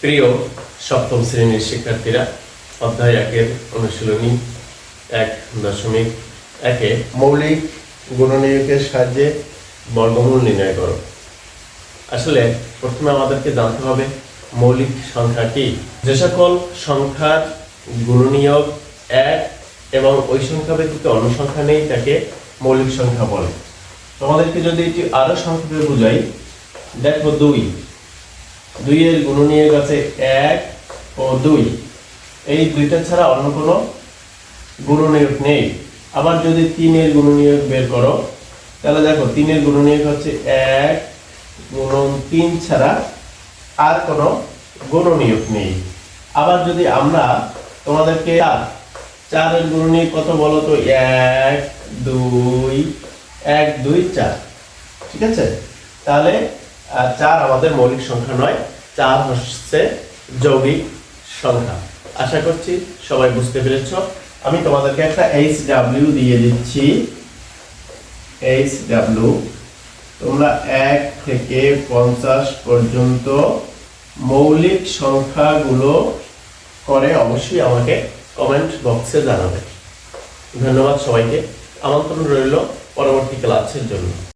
প্রিয় সপ্তম শ্রেণির শিক্ষার্থীরা, অধ্যায় একের অনুশীলনী এক দশমিক একে মৌলিক গুণনীয়কের সাহায্যে বর্গমূল নির্ণয় করো। আসলে প্রথমে আমাদেরকে জানতে হবে মৌলিক সংখ্যা কি। যে সকল সংখ্যার গুণনীয়ক এক এবং ওই সংখ্যা ব্যতীত অন্য সংখ্যা নেই তাকে মৌলিক সংখ্যা বলে। তোমাদেরকে যদি এটি আরও সংক্ষেপে বুঝাই, দেখো দুই। দুইয়ের গুণনীয়ক আছে এক ও দুই। এই দুইটা ছাড়া অন্য কোনো গুণনীয়ক নেই। আবার যদি তিনের গুণনীয়ক বের করো, তাহলে দেখো তিনের গুণনীয়ক হচ্ছে এক গুণন তিন ছাড়া আর কোনো গুণনীয়ক নেই। আবার যদি আমরা তোমাদেরকে চার, চারের গুণনীয়ক কত বলো তো? এক, দুই এক, দুই, চার। ঠিক আছে? তাহলে চার আমাদের মৌলিক সংখ্যা নয়। চার হচ্ছে যৌগিক সংখ্যা। আশা করছি সবাই বুঝতে পেরেছ। আমি তোমাদেরকে একটা এইচ ডাব্লিউ দিয়ে দিচ্ছি। এইচ ডাব্লিউ তোমরা এক থেকে পঞ্চাশ পর্যন্ত মৌলিক সংখ্যাগুলো করে অবশ্যই আমাকে কমেন্ট বক্সে জানাবে। ধন্যবাদ সবাইকে। আমন্ত্রণ রইল পরবর্তী ক্লাসের জন্য।